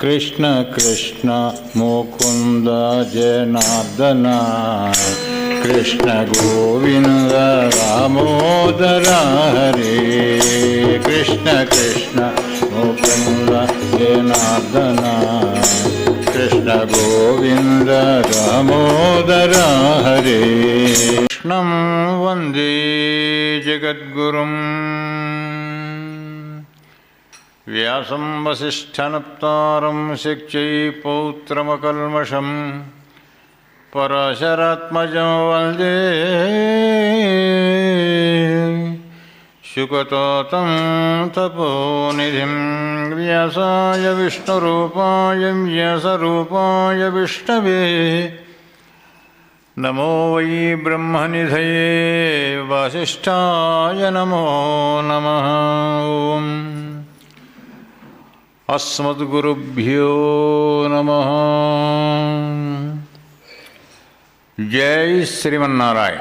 కృష్ణ కృష్ణ ముకుంద జనార్దన కృష్ణ గోవింద దామోదర హరే కృష్ణ కృష్ణ ముకుంద జనార్దన కృష్ణ గోవింద దామోదర హరే. కృష్ణం వందే జగద్గురుం. व्यासं वसिष्ठनप्तारं शिक्षैपौत्रमकल्मषं पराशरात्मजं वंदे शुकतोतं तपोनिधिं व्यासाय विष्णुरूपाय व्यासरूपाय विष्णवे नमो वै ब्रह्मनिधये वासिष्ठाय नमो नमः। నమ ఓం అస్మద్గురుభ్యో నమ. జై శ్రీమన్నారాయణ.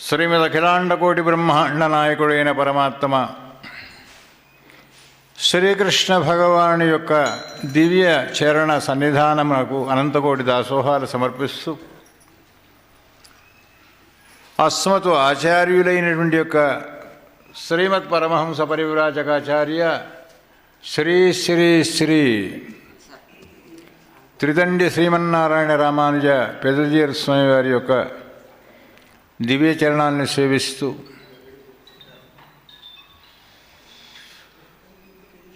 శ్రీమద్ అఖిలాండకోటి బ్రహ్మాండ నాయకుడైన పరమాత్మ శ్రీకృష్ణ భగవాను యొక్క దివ్య చరణ సన్నిధానమునకు అనంతకోటి దాసోహాలు సమర్పిస్తూ అస్మతు ఆచార్యులైనటువంటి యొక్క శ్రీమద్ పరమహంస పరివ్రాజకాచార్య శ్రీ శ్రీ శ్రీ త్రిదండి శ్రీమన్నారాయణ రామానుజ పెదజీర స్వామి వారి యొక్క దివ్య చరణాన్ని సేవిస్తూ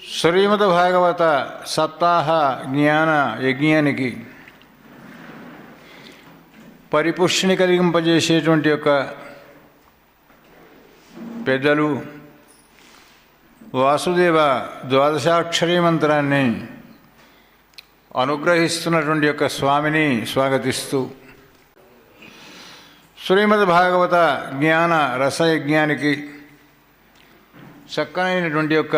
శ్రీమద్ భాగవత సప్తాహ జ్ఞాన యజ్ఞానికి పరిపుష్టిని కలిగింపజేసేటువంటి యొక్క పెద్దలు. వాసుదేవ ద్వాదశాక్షరీ మంత్రాన్ని అనుగ్రహిస్తున్నటువంటి యొక్క స్వామిని స్వాగతిస్తూ శ్రీమద్ భాగవత జ్ఞాన రసయజ్ఞానికి చక్కనైనటువంటి యొక్క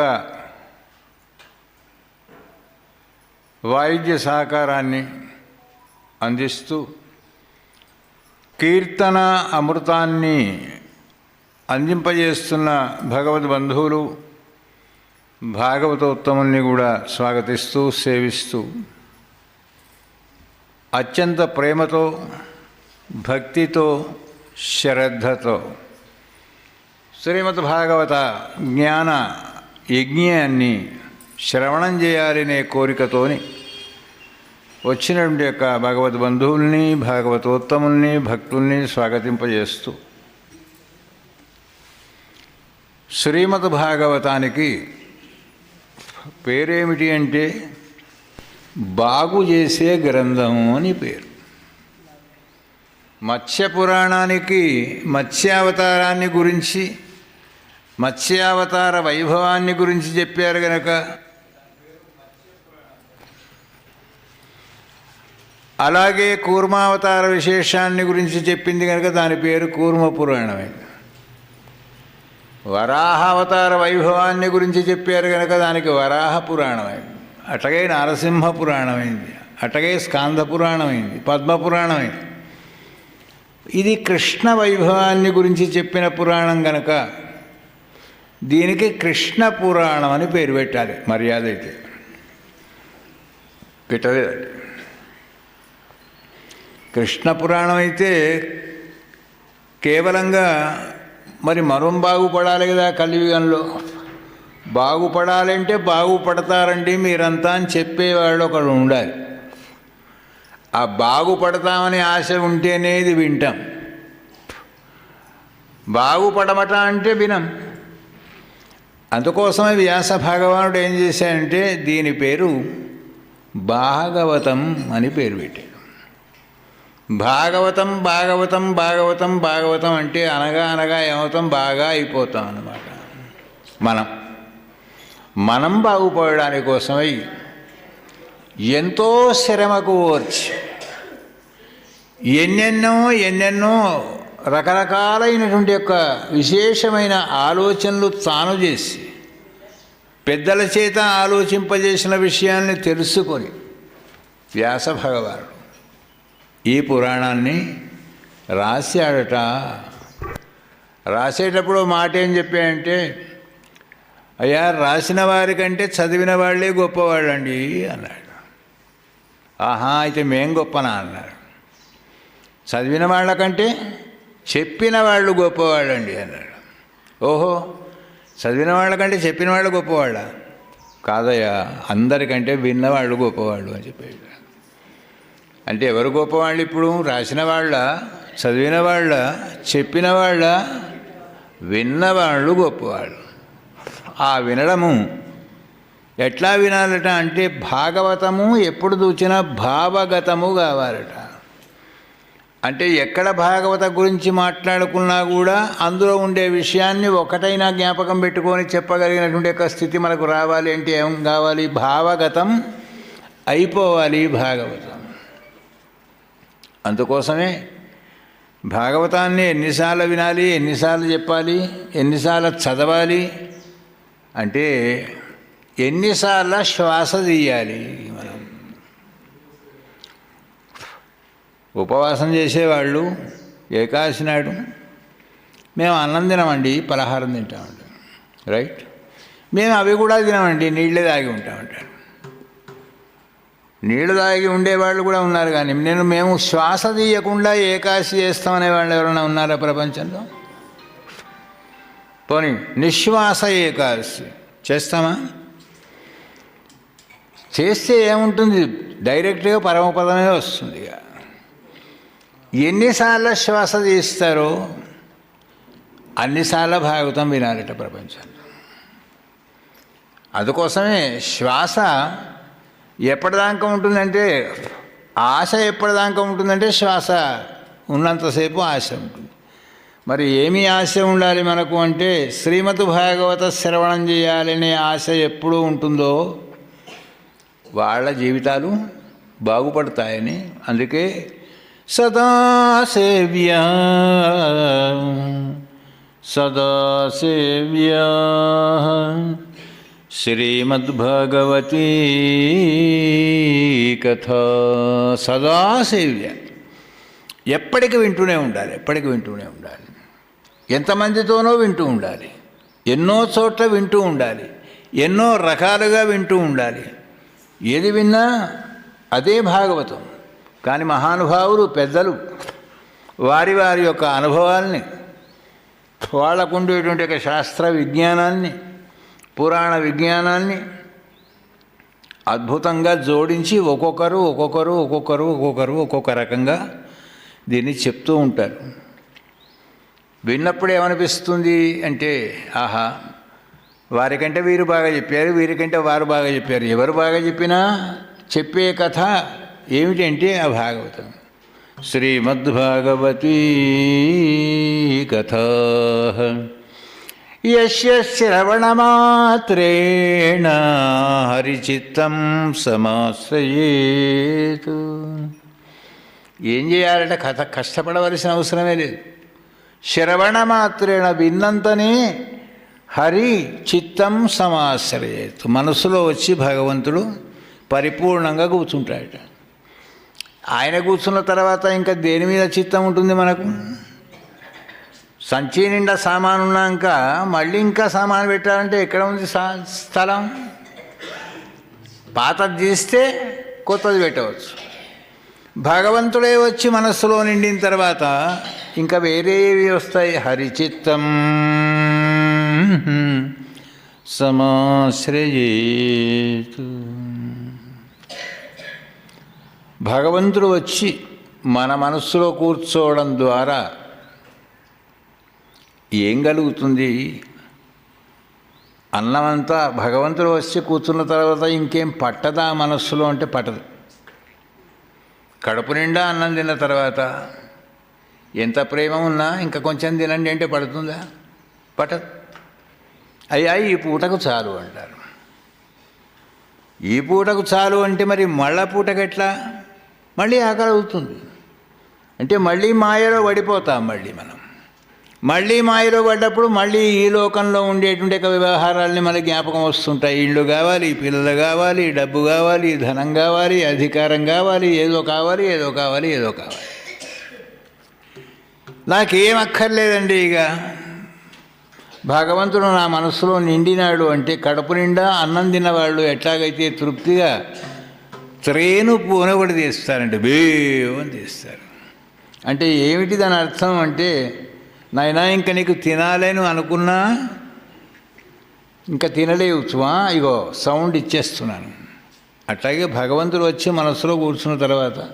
వాయిద్య సహకారాన్ని అందిస్తూ కీర్తన అమృతాన్ని అందింపజేస్తున్న భగవద్ బంధువులు భాగవతోత్తముల్ని కూడా స్వాగతిస్తూ సేవిస్తూ అత్యంత ప్రేమతో భక్తితో శ్రద్ధతో శ్రీమద్ భాగవత జ్ఞాన యజ్ఞాన్ని శ్రవణం చేయాలనే కోరికతోని వచ్చినటువంటి యొక్క భగవద్ బంధువుల్ని భాగవతోత్తముల్ని భక్తుల్ని స్వాగతింపజేస్తూ శ్రీమద్ భాగవతానికి పేరేమిటి అంటే బాగు చేసే గ్రంథము అని పేరు. మత్స్య పురాణానికి మత్స్యావతారాన్ని గురించి మత్స్యావతార వైభవాన్ని గురించి చెప్పారు గనక. అలాగే కూర్మావతార విశేషాన్ని గురించి చెప్పింది కనుక దాని పేరు కూర్మ పురాణమైంది వరాహావతార వైభవాన్ని గురించి చెప్పారు కనుక దానికి వరాహ పురాణమైంది అటగే నరసింహ పురాణమైంది. అటగే స్కాంద పురాణమైంది. పద్మ పురాణమైంది ఇది కృష్ణ వైభవాన్ని గురించి చెప్పిన పురాణం గనక దీనికి కృష్ణ పురాణం అని పేరు పెట్టాలి. మర్యాద అయితే. పెట్టలేదండి. కృష్ణ పురాణం అయితే కేవలంగా మరి మనం బాగుపడాలి కదా కలియుగంలో. బాగుపడాలంటే బాగుపడతారండి మీరంతా అని చెప్పేవాళ్ళు ఒకడు ఉండాలి. ఆ బాగుపడతామని ఆశ ఉంటేనే ఇది వింటాం. బాగుపడమట అంటే వినం. అందుకోసమే వ్యాస భగవానుడు ఏం చేశాడంటే దీని పేరు భాగవతం అని పేరు పెట్టాడు. భాగవతం భాగవతం భాగవతం భాగవతం అంటే అనగా అనగా ఏమవుతాం? బాగా అయిపోతాం అన్నమాట. మనం. మనం బాగుపడడానికి కోసమై ఎంతో శ్రమకు ఓర్చి ఎన్నెన్నో ఎన్నెన్నో రకరకాలైనటువంటి యొక్క విశేషమైన ఆలోచనలు తాను చేసి పెద్దల చేత ఆలోచింపజేసిన విషయాల్ని తెలుసుకొని వ్యాస భగవానుడు ఈ పురాణాన్ని రాశాడట. రాసేటప్పుడు మాట ఏం చెప్పాయంటే అయ్యా రాసిన వారికంటే చదివిన వాళ్ళే గొప్పవాళ్ళండి అన్నాడు. ఆహా అయితే మేం గొప్పనా అన్నాడు. చదివిన వాళ్ళకంటే చెప్పిన వాళ్ళు గొప్పవాళ్ళండి అన్నాడు. ఓహో చదివిన వాళ్ళకంటే చెప్పిన వాళ్ళు గొప్పవాళ్ళ? కాదయ్యా అందరికంటే విన్నవాళ్ళు గొప్పవాళ్ళు అని చెప్పాడు. అంటే ఎవరు గొప్పవాళ్ళు ఇప్పుడు? రాసిన వాళ్ళ చదివిన వాళ్ళ చెప్పిన వాళ్ళ విన్నవాళ్ళు గొప్పవాళ్ళు. ఆ వినడము ఎట్లా వినాలట అంటే భాగవతము ఎప్పుడు చూచినా భావగతము కావాలట. అంటే ఎక్కడ భాగవత గురించి మాట్లాడుకున్నా కూడా అందులో ఉండే విషయాన్ని ఒకటైనా జ్ఞాపకం పెట్టుకొని చెప్పగలిగినటువంటి యొక్క స్థితి మనకు రావాలి అంటే ఏం కావాలి? భావగతం అయిపోవాలి భాగవతం. అందుకోసమే భాగవతాన్ని ఎన్నిసార్లు వినాలి ఎన్నిసార్లు చెప్పాలి ఎన్నిసార్లు చదవాలి అంటే ఎన్నిసార్లు శ్వాస తీయాలి మనం. ఉపవాసం చేసేవాళ్ళు ఏకాదశి నాడు మేము అన్నం తినమండి పలహారం తింటామండి. రైట్? మేము అవి కూడా తినమండి నీళ్ళే తాగి ఉంటామంటారు. నీళ్ళు తాగి ఉండేవాళ్ళు కూడా ఉన్నారు కానీ నేను మేము శ్వాస తీయకుండా ఏకాశి చేస్తామనే వాళ్ళు ఎవరైనా ఉన్నారా ప్రపంచంలో? పోనీ నిశ్వాస ఏకాశి చేస్తామా? చేస్తే ఏముంటుంది? డైరెక్ట్గా పరమపదమే వస్తుంది ఇక. ఎన్నిసార్లు శ్వాస తీస్తారో అన్నిసార్లు భాగవతం వినాలట ప్రపంచంలో. అందుకోసమే శ్వాస ఎప్పటిదాకా ఉంటుందంటే ఆశ ఎప్పటిదాకా ఉంటుందంటే శ్వాస ఉన్నంతసేపు ఆశ ఉంటుంది. మరి ఏమి ఆశ ఉండాలి మనకు అంటే శ్రీమతి భాగవత శ్రవణం చేయాలనే ఆశ ఎప్పుడు ఉంటుందో వాళ్ళ జీవితాలు బాగుపడతాయని అందుకే సదాసేవ్య సదాసేవ్య శ్రీమద్భగవతీ కథ సదాసేవ్య ఎప్పటికి వింటూనే ఉండాలి ఎప్పటికి వింటూనే ఉండాలి. ఎంతమందితోనో వింటూ ఉండాలి ఎన్నో చోట్ల వింటూ ఉండాలి ఎన్నో రకాలుగా వింటూ ఉండాలి. ఏది విన్నా అదే భాగవతం. కానీ మహానుభావులు పెద్దలు వారి వారి యొక్క అనుభవాల్ని వాళ్ళకుండేటువంటి ఒక శాస్త్ర విజ్ఞానాన్ని పురాణ విజ్ఞానాన్ని అద్భుతంగా జోడించి ఒక్కొక్కరు ఒక్కొక్కరు ఒక్కొక్కరు ఒక్కొక్కరు ఒక్కొక్క రకంగా దీన్ని చెప్తూ ఉంటారు. విన్నప్పుడు ఏమనిపిస్తుంది అంటే ఆహా వారికంటే వీరు బాగా చెప్పారు వీరికంటే వారు బాగా చెప్పారు. ఎవరు బాగా చెప్పినా చెప్పే కథ ఏమిటంటే ఆ భాగవతం. శ్రీమద్భాగవతీ కథ. యస్య శ్రవణమాత్రేణ హరిచిత్తం సమాశ్రయేతు. ఏం చేయాలంటే కథ కష్టపడవలసిన అవసరమే లేదు. శ్రవణమాత్రేణ విన్నంతనే హరి చిత్తం సమాశ్రయేతు. మనసులో వచ్చి భగవంతుడు పరిపూర్ణంగా కూర్చుంటాడు ఆయన కూర్చున్న తర్వాత ఇంకా దేని మీద చిత్తం ఉంటుంది మనకు? సంచి నిండా సామాను ఉన్నాక మళ్ళీ ఇంకా సామాను పెట్టాలంటే ఎక్కడ ఉంది స్థలం? పాతది తీస్తే కొత్తది పెట్టవచ్చు. భగవంతుడే వచ్చి మనస్సులో నిండిన తర్వాత ఇంకా వేరేవి వస్తాయి. హరిచిత్తం. సమాశ్రయేతు. భగవంతుడు వచ్చి మన మనస్సులో కూర్చోవడం ద్వారా ఏం కలుగుతుంది? అన్నమంతా భగవంతుడు వచ్చి కూర్చున్న తర్వాత ఇంకేం పట్టదా మనస్సులో అంటే పట్టదు. కడుపు నిండా అన్నం తిన్న తర్వాత ఎంత ప్రేమ ఉన్నా ఇంకా కొంచెం తినండి అంటే పడుతుందా? పట్టదు. అయ్యా ఈ పూటకు చాలు అంటారు. ఈ పూటకు చాలు అంటే మరి మళ్ళా పూటకెట్లా మళ్ళీ ఆకలి అవుతుంది. అంటే మళ్ళీ మాయలో పడిపోతాం మళ్ళీ మనం. మళ్ళీ మాయలో పడ్డప్పుడు మళ్ళీ ఈ లోకంలో ఉండేటువంటి యొక్క వ్యవహారాలని మన జ్ఞాపకం వస్తుంటాయి. ఇళ్ళు కావాలి పిల్లలు కావాలి డబ్బు కావాలి ధనం కావాలి అధికారం కావాలి ఏదో కావాలి ఏదో కావాలి ఏదో కావాలి. నాకేం అక్కర్లేదండి ఇక. భగవంతుడు నా మనసులో నిండినాడు అంటే కడుపు నిండా అన్నం తిన్నవాళ్ళు ఎట్లాగైతే తృప్తిగా త్రేను పూన కూడా తీస్తారంటే బేవని తీస్తారు. అంటే ఏమిటి దాని అర్థం అంటే నాయనా ఇంక నీకు తినాలని అనుకున్నా? ఇంకా తినలేవు చువా ఇగో సౌండ్ ఇచ్చేస్తున్నాను. అట్లాగే భగవంతుడు వచ్చి మనసులో కూర్చున్న తర్వాత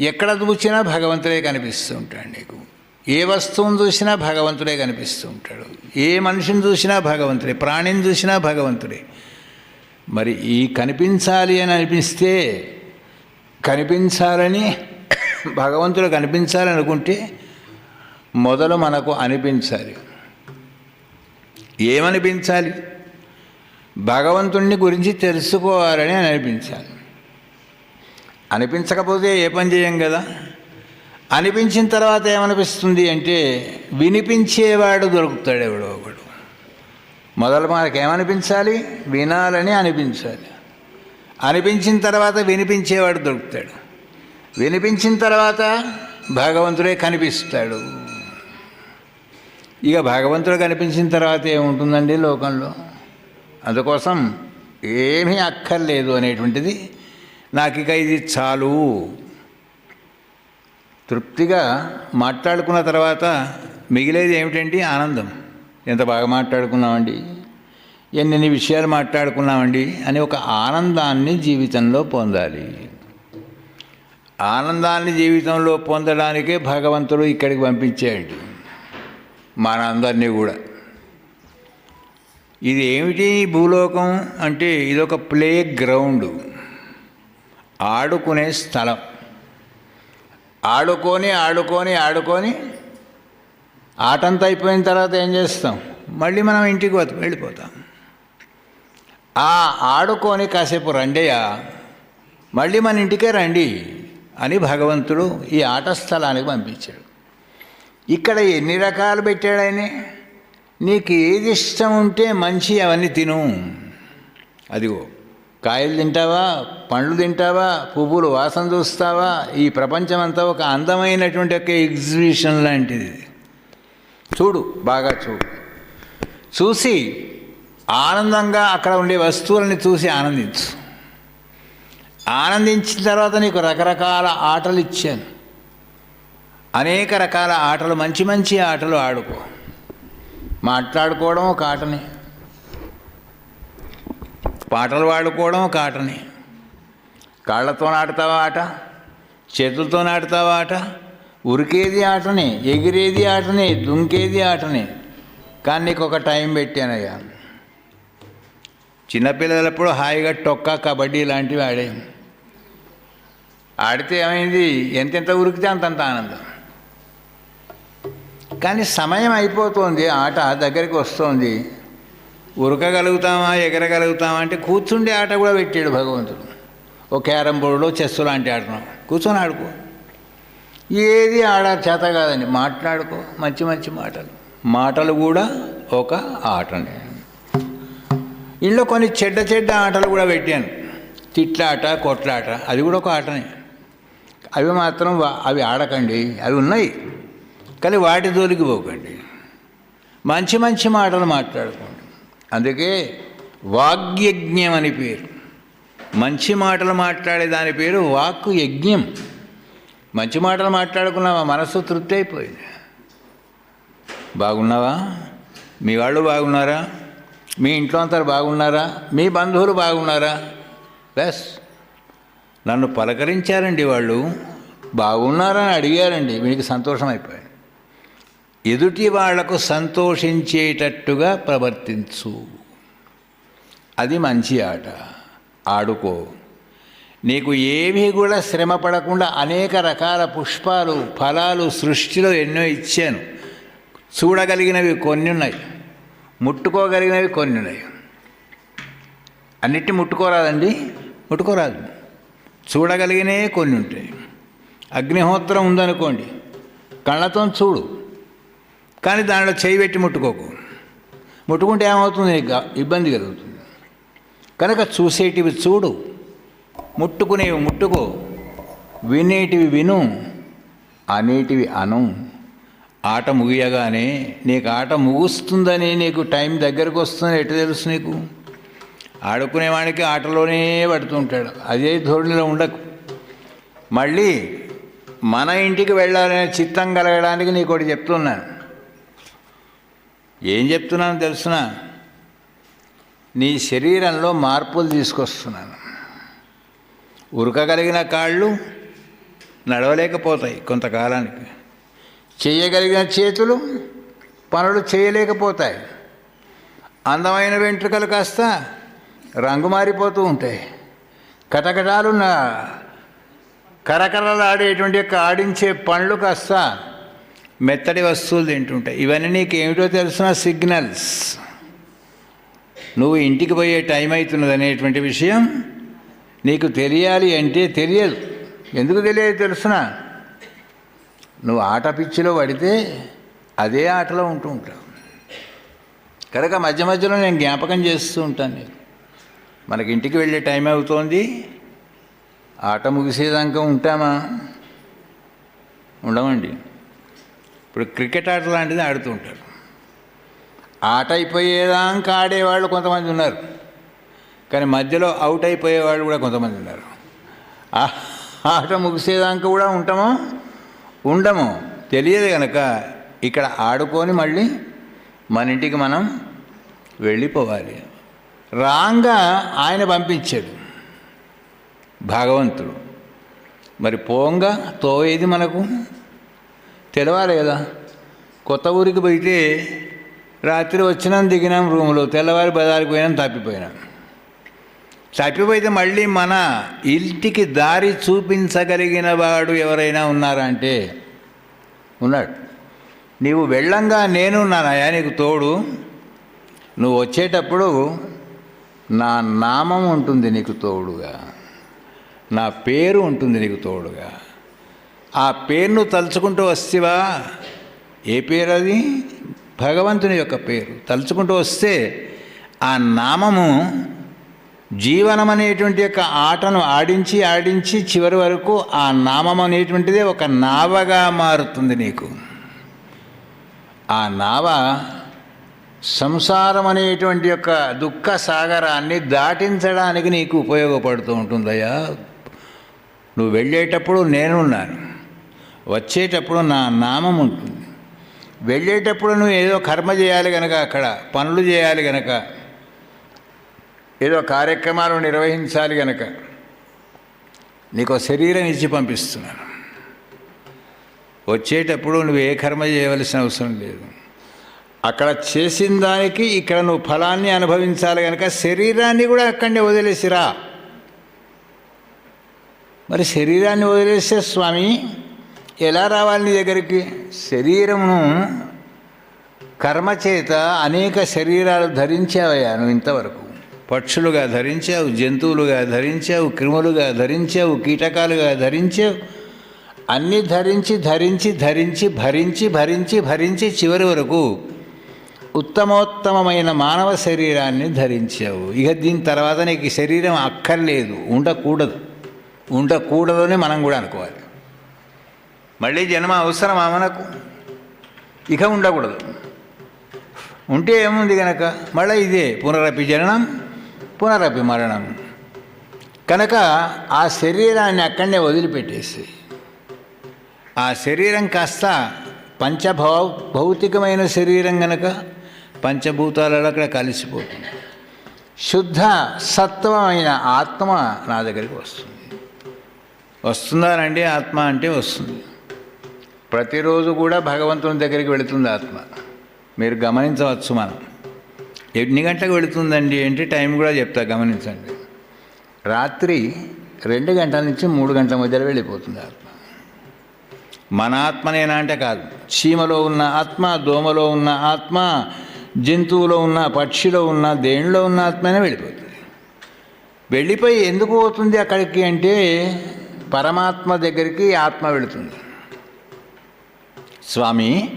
ఎక్కడ చూసినా భగవంతుడే కనిపిస్తూ ఉంటాడు నీకు. ఏ వస్తువును చూసినా భగవంతుడే కనిపిస్తూ ఉంటాడు ఏ మనిషిని చూసినా భగవంతుడే ప్రాణిని చూసినా భగవంతుడే. మరి ఈ కనిపించాలి అని అనిపిస్తే కనిపించాలని భగవంతుడు కనిపించాలనుకుంటే అనుకుంటే మొదలు మనకు అనిపించాలి. ఏమనిపించాలి? భగవంతుణ్ణి గురించి తెలుసుకోవాలని అనిపించాలి. అనిపించకపోతే ఏ పని చేయం కదా? అనిపించిన తర్వాత ఏమనిపిస్తుంది అంటే వినిపించేవాడు దొరుకుతాడు ఎవడో ఒకడు. మొదలు మనకు ఏమనిపించాలి వినాలని అనిపించాలి. అనిపించిన తర్వాత వినిపించేవాడు దొరుకుతాడు. వినిపించిన తర్వాత భగవంతుడే కనిపిస్తాడు. ఇక భగవంతుడు కనిపించిన తర్వాత ఏముంటుందండి లోకంలో? అందుకోసం ఏమీ అక్కర్లేదు అనేటువంటిది నాకు ఇక ఇది చాలు. తృప్తిగా మాట్లాడుకున్న తర్వాత మిగిలేది ఏమిటండి? ఆనందం. ఎంత బాగా మాట్లాడుకున్నామండి? ఎన్నెన్ని విషయాలు మాట్లాడుకున్నామండి? అని ఒక ఆనందాన్ని జీవితంలో పొందాలి. ఆనందాన్ని జీవితంలో పొందడానికే భగవంతుడు ఇక్కడికి పంపించాడు. మనందరినీ కూడా. ఇది ఏమిటి భూలోకం? అంటే ఇదొక ప్లే గ్రౌండ్ ఆడుకునే స్థలం. ఆడుకొని ఆడుకొని ఆడుకొని ఆటంతా అయిపోయిన తర్వాత ఏం చేస్తాం? మళ్ళీ మనం ఇంటికి పోతాం వెళ్ళిపోతాం. ఆ ఆడుకొని కాసేపు రండియా మళ్ళీ మన ఇంటికే రండి అని భగవంతుడు ఈ ఆట స్థలానికి పంపించాడు. ఇక్కడ ఎన్ని రకాలు పెట్టాడు నీకు ఏది ఇష్టం ఉంటే మంచి అవన్నీ తిను. అదిగో కాయలు తింటావా పండ్లు తింటావా పువ్వులు వాసన చూస్తావా? ఈ ప్రపంచం అంతా ఒక అందమైనటువంటి ఒక ఎగ్జిబిషన్ లాంటిది. చూడు బాగా చూడు. చూసి ఆనందంగా అక్కడ ఉండే వస్తువులని చూసి ఆనందించు. ఆనందించిన తర్వాత నీకు రకరకాల ఆటలు ఇచ్చాను. అనేక రకాల ఆటలు మంచి మంచి ఆటలు ఆడుకో. మాట్లాడుకోవడం ఒక ఆటని. పాటలు పాడుకోవడం ఒక ఆటని. కాళ్ళతో ఆడతావా ఆట? చేతులతో ఆడతావా ఆట? ఉరికేది ఆటనే ఎగిరేది ఆటనే దుంకేది ఆటనే. కానీ నీకు ఒక టైం పెట్టానయ్యా. చిన్నపిల్లలప్పుడు హాయిగా టొక్క కబడ్డీ లాంటివి ఆడే ఆడితే ఏమైంది? ఎంతెంత ఉరికితే అంతంత ఆనందం. కానీ సమయం అయిపోతుంది ఆట దగ్గరికి వస్తుంది. ఉరకగలుగుతామా ఎగరగలుగుతామా అంటే కూర్చుండే ఆట కూడా పెట్టాడు భగవంతుడు. ఓ క్యారం బోర్డులో చెస్ లాంటి ఆడుతున్నాం కూర్చొని ఆడుకో. ఏది ఆడ చేత కాదండి మాట్లాడుకో. మంచి మంచి మాటలు. మాటలు కూడా ఒక ఆటనే. ఇంట్లో కొన్ని చెడ్డ చెడ్డ ఆటలు కూడా పెట్టాను. తిట్లాట కొట్లాట అది కూడా ఒక ఆటనే. అవి మాత్రం అవి ఆడకండి అవి ఉన్నాయి. కానీ వాటి జోలికి పోకండి. మంచి మంచి మాటలు మాట్లాడుకోండి. అందుకే వాగ్యజ్ఞం అని పేరు. మంచి మాటలు మాట్లాడే దాని పేరు వాక్కు యజ్ఞం మంచి మాటలు మాట్లాడుకున్నావా? మనసు తృప్తి అయిపోయింది. బాగున్నావా? మీ వాళ్ళు బాగున్నారా? మీ ఇంట్లో అంతా బాగున్నారా? మీ బంధువులు బాగున్నారా? బస్. నన్ను పలకరించారండి వాళ్ళు. బాగున్నారని అడిగారండి. మీకు సంతోషం అయిపోయింది. ఎదుటి వాళ్ళకు సంతోషించేటట్టుగా ప్రవర్తించు. అది మంచి ఆట. ఆడుకో. నీకు ఏమీ కూడా శ్రమ పడకుండా అనేక రకాల పుష్పాలు ఫలాలు సృష్టిలో ఎన్నో ఇచ్చాను. చూడగలిగినవి కొన్ని ఉన్నాయి ముట్టుకోగలిగినవి కొన్ని ఉన్నాయి అన్నిటి ముట్టుకోరాదండి? ముట్టుకోరాదు. చూడగలిగినవి కొన్ని ఉంటాయి అగ్నిహోత్రం ఉందనుకోండి. కళ్ళతో చూడు. కానీ దానిలో చేయి పెట్టి ముట్టుకోకు. ముట్టుకుంటే ఏమవుతుంది? నీకు ఇబ్బంది కలుగుతుంది. కనుక చూసేటివి చూడు. ముట్టుకునేవి ముట్టుకో. వినేటివి విను. అనేటివి అను. ఆట ముగియగానే నీకు ఆట ముగుస్తుందని నీకు టైం దగ్గరకు వస్తుందని ఎటు తెలుసు నీకు? ఆడుకునేవాడికి ఆటలోనే పడుతుంటాడు అదే ధోరణిలో ఉండకు. మళ్ళీ మన ఇంటికి వెళ్ళాలనే చిత్తం కలగడానికి నీకు ఒకటి చెప్తున్నాను. ఏం చెప్తున్నాను తెలుసునా? నీ శరీరంలో మార్పులు తీసుకొస్తున్నాను. ఉరకగలిగిన కాళ్ళు నడవలేకపోతాయి కొంతకాలానికి. చేయగలిగిన చేతులు పనులు చేయలేకపోతాయి. అందమైన వెంట్రుకలు కాస్త రంగు మారిపోతూ ఉంటాయి. కటకటాలున్న కరకరలాడేటువంటి యొక్క ఆడించే పండ్లు కాస్త మెత్తడి వస్తువులు తింటుంటాయి. ఇవన్నీ నీకు ఏమిటో తెలిసిన? సిగ్నల్స్. నువ్వు ఇంటికి పోయే టైం అవుతున్నది అనేటువంటి విషయం నీకు తెలియాలి అంటే తెలియదు. ఎందుకు తెలియదు తెలుసునా? నువ్వు ఆట పిచ్చిలో పడితే అదే ఆటలో ఉంటూ ఉంటావు. కనుక మధ్య మధ్యలో నేను జ్ఞాపకం చేస్తూ ఉంటాను నేను. మనకి ఇంటికి వెళ్ళే టైం అవుతోంది. ఆట ముగిసేదాకా ఉంటామా? ఉండమండి. ఇప్పుడు క్రికెట్ ఆట లాంటిది ఆడుతూ ఉంటారు. ఆట అయిపోయేదాకా ఆడేవాళ్ళు కొంతమంది ఉన్నారు. కానీ మధ్యలో అవుట్ అయిపోయేవాళ్ళు కూడా కొంతమంది ఉన్నారు. ఆ ఆట ముగిసేదాకా కూడా ఉంటామో? ఉండము. తెలియదు కనుక ఇక్కడ ఆడుకొని మళ్ళీ మన ఇంటికి మనం వెళ్ళిపోవాలి. రాంగా ఆయన పంపించాడు. భగవంతుడు. మరి పోంగా తోయేది మనకు? తెలవాలి కదా. కొత్త ఊరికి పోయితే రాత్రి వచ్చినాం దిగినాం రూములో. తెల్లవారి బజారికి పోయినాం తప్పిపోయినాం. తప్పిపోయితే మళ్ళీ మన ఇంటికి దారి చూపించగలిగిన వాడు ఎవరైనా ఉన్నారా అంటే? ఉన్నాడు. నీవు వెళ్ళంగా నేను నేనున్నానయా నీకు తోడు. నువ్వు వచ్చేటప్పుడు నా నామం ఉంటుంది నీకు తోడుగా. నా పేరు ఉంటుంది నీకు తోడుగా. ఆ పేరును తలుచుకుంటూ వస్తేవా? ఏ పేరు అది భగవంతుని యొక్క పేరు. తలుచుకుంటూ వస్తే ఆ నామము జీవనం అనేటువంటి యొక్క ఆటను ఆడించి ఆడించి చివరి వరకు ఆ నామం అనేటువంటిదే ఒక నావగా మారుతుంది నీకు. ఆ నావ సంసారం అనేటువంటి యొక్క దుఃఖ సాగరాన్ని దాటించడానికి నీకు ఉపయోగపడుతూ ఉంటుందయ్యా. నువ్వు వెళ్ళేటప్పుడు నేనున్నాను. వచ్చేటప్పుడు నా నామం ఉంటుంది. వెళ్ళేటప్పుడు నువ్వు ఏదో కర్మ చేయాలి గనక అక్కడ పనులు చేయాలి గనక ఏదో కార్యక్రమాలు నిర్వహించాలి గనక నీకు శరీరం ఇచ్చి పంపిస్తున్నాను. వచ్చేటప్పుడు నువ్వు ఏ కర్మ చేయవలసిన అవసరం లేదు. అక్కడ చేసిన దానికి ఇక్కడ నువ్వు ఫలాన్ని అనుభవించాలి కనుక శరీరాన్ని కూడా అక్కడనే వదిలేసిరా. మరి శరీరాన్ని వదిలేస్తే స్వామి ఎలా రావాలి నీ దగ్గరికి? శరీరమును కర్మ చేత అనేక శరీరాలు ధరించావయ్యా నువ్వు ఇంతవరకు. పక్షులుగా ధరించావు జంతువులుగా ధరించావు క్రిములుగా ధరించావు కీటకాలుగా ధరించావు. అన్నీ ధరించి ధరించి ధరించి భరించి భరించి భరించి చివరి వరకు ఉత్తమోత్తమమైన మానవ శరీరాన్ని ధరించావు. ఇక దీని తర్వాత నీకు శరీరం అక్కర్లేదు ఉండకూడదు. ఉండకూడదని మనం కూడా అనుకోవాలి. మళ్ళీ జన్మ అవసరమా మనకు ఇక ఉండకూడదు. ఉంటే ఏముంది కనుక మళ్ళీ ఇదే పునరపి జననం పునరపి మరణం. కనుక ఆ శరీరాన్ని అక్కడనే వదిలిపెట్టేసి ఆ శరీరం కాస్త పంచభౌ భౌతికమైన శరీరం గనక పంచభూతాలలో అక్కడ కలిసిపోతుంది. శుద్ధ సత్వమైన ఆత్మ నా దగ్గరికి వస్తుంది. వస్తుందానండి ఆత్మ అంటే వస్తుంది. ప్రతిరోజు కూడా భగవంతుని దగ్గరికి వెళుతుంది ఆత్మ. మీరు గమనించవచ్చు మనం. ఎన్ని గంటలకు వెళుతుందండి? ఏంటి? టైం కూడా చెప్తా గమనించండి. రాత్రి రెండు గంటల నుంచి మూడు గంటల మధ్యలో వెళ్ళిపోతుంది ఆత్మ. మన ఆత్మనేనా అంటే కాదు. చీమలో ఉన్న ఆత్మ దోమలో ఉన్న ఆత్మ జంతువులో ఉన్న పక్షిలో ఉన్న దేనిలో ఉన్న ఆత్మైనా వెళ్ళిపోతుంది. వెళ్ళిపోయి ఎందుకు పోతుంది అక్కడికి అంటే పరమాత్మ దగ్గరికి ఆత్మ వెళుతుంది. స్వామి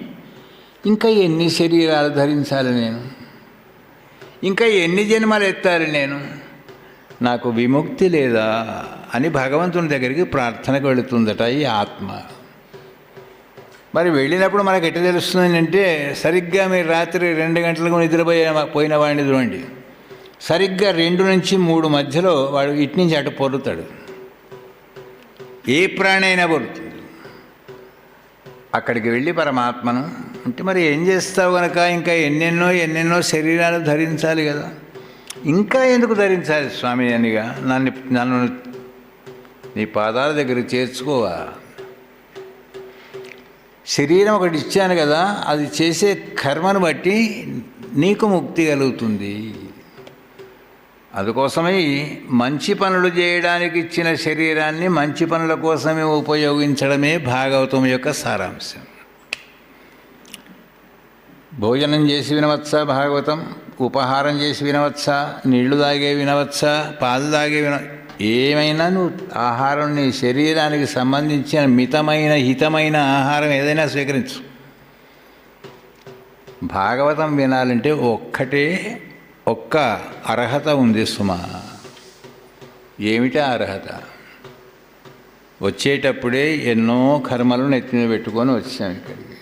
ఇంకా ఎన్ని శరీరాలు ధరించాలి నేను? ఇంకా ఎన్ని జన్మలు ఎత్తాలి నేను? నాకు విముక్తి లేదా అని భగవంతుని దగ్గరికి ప్రార్థనకు వెళుతుందట ఈ ఆత్మ. మరి వెళ్ళినప్పుడు మనకు ఎట్ట తెలుస్తుంది అంటే సరిగ్గా మీరు రాత్రి రెండు గంటలకు నిద్రపోయే పోయిన వాడిని చూడండి. సరిగ్గా రెండు నుంచి మూడు మధ్యలో వాడు ఇటు నుంచి అటు పొరుతాడు ఏ ప్రాణైనా పొరుతుంది అక్కడికి వెళ్ళి పరమాత్మను అంటే మరి ఏం చేస్తావు కనుక ఇంకా ఎన్నెన్నో ఎన్నెన్నో శరీరాలు ధరించాలి కదా. ఇంకా ఎందుకు ధరించాలి స్వామి అనిగా? నన్ను నన్ను నీ పాదాల దగ్గర చేర్చుకోవా? శరీరం ఒకటి ఇచ్చాను కదా అది చేసే కర్మను బట్టి నీకు ముక్తి కలుగుతుంది. అందుకోసమై మంచి పనులు చేయడానికి ఇచ్చిన శరీరాన్ని మంచి పనుల కోసమే ఉపయోగించడమే భాగవతం యొక్క సారాంశం. భోజనం చేసి వినవచ్చా భాగవతం? ఉపహారం చేసి వినవచ్చా? నీళ్ళు తాగే వినవచ్చా? పాలు తాగే విన ఏమైనా నువ్వు ఆహారం నీ శరీరానికి సంబంధించిన మితమైన హితమైన ఆహారం ఏదైనా స్వీకరించు. భాగవతం వినాలంటే ఒక్కటే ఒక్క అర్హత ఉంది సుమా. ఏమిటా అర్హత? వచ్చేటప్పుడే ఎన్నో కర్మలు నెత్తి మీద పెట్టుకొని వచ్చాం ఇక్కడికి.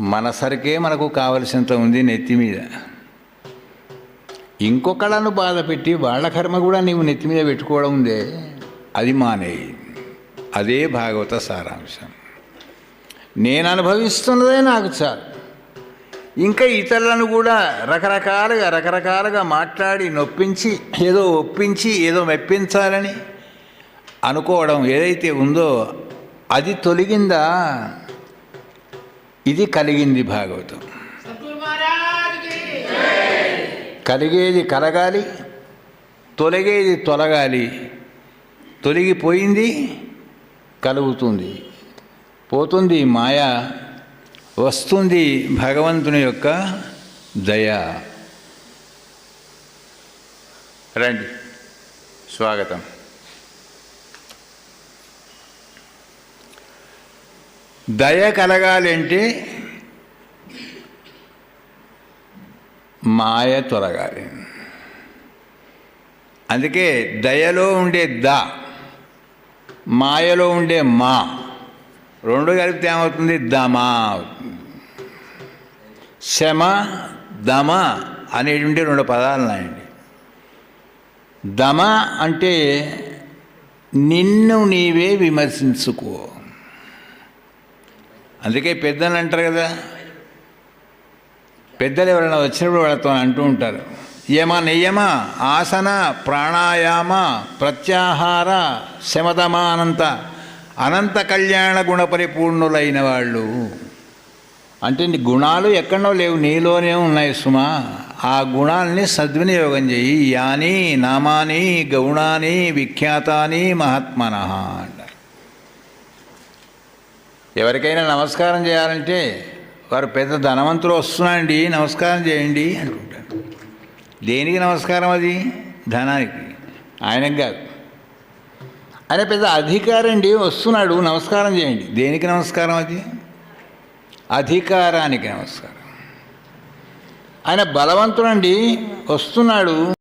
మన సరికే మనకు కావలసినంత ఉంది నెత్తి మీద. ఇంకొకళ్ళను బాధ పెట్టి వాళ్ళ కర్మ కూడా నీవు నెత్తి మీద పెట్టుకోవడం ఉందే. అది మానేయి అదే భాగవత సారాంశం. నేను అనుభవిస్తున్నదే నాకు చాలు. ఇంకా ఇతరులను కూడా రకరకాలుగా రకరకాలుగా మాట్లాడి నొప్పించి ఏదో ఒప్పించి ఏదో మెప్పించాలని అనుకోవడం ఏదైతే ఉందో అది తొలగిందా? ఇది కలిగింది భాగవతం. కలిగేది కలగాలి తొలగేది తొలగాలి. తొలగిపోయింది కలుగుతుంది. పోతుంది మాయా. వస్తుంది భగవంతుని యొక్క దయ. రండి. స్వాగతం. దయ కలగాలి అంటే మాయ తొలగాలి. అందుకే దయలో ఉండే ద మాయలో ఉండే మా. రెండు కలిపితే ఏమవుతుంది? దమా. శమ దమ అనేటువంటి రెండు పదాలు ఉన్నాయండి దమ అంటే నిన్ను నీవే విమర్శించుకో. అందుకే పెద్దలు అంటారు కదా. పెద్దలు ఎవరైనా వచ్చినప్పుడు వాళ్ళతో అంటూ ఉంటారు. యమ నియమ ఆసన ప్రాణాయామ ప్రత్యాహార శమతమ అనంత కళ్యాణ గుణ పరిపూర్ణులైన వాళ్ళు. అంటే నీ గుణాలు ఎక్కడో లేవు నీలోనే ఉన్నాయి సుమా. ఆ గుణాలని సద్వినియోగం చేయి యాని నామాని గౌణాని విఖ్యాతాని మహాత్మన అంటారు. ఎవరికైనా నమస్కారం చేయాలంటే వారు పెద్ద ధనవంతులు వస్తున్నాండి నమస్కారం చేయండి అంటుంటారు. దేనికి నమస్కారం అది? ధనానికి. ఆయనకు కాదు. ఆయన పెద్ద అధికారం అండి వస్తున్నాడు నమస్కారం చేయండి. దేనికి నమస్కారం అది? అధికారానికి నమస్కారం. ఆయన బలవంతుడండి వస్తున్నాడు.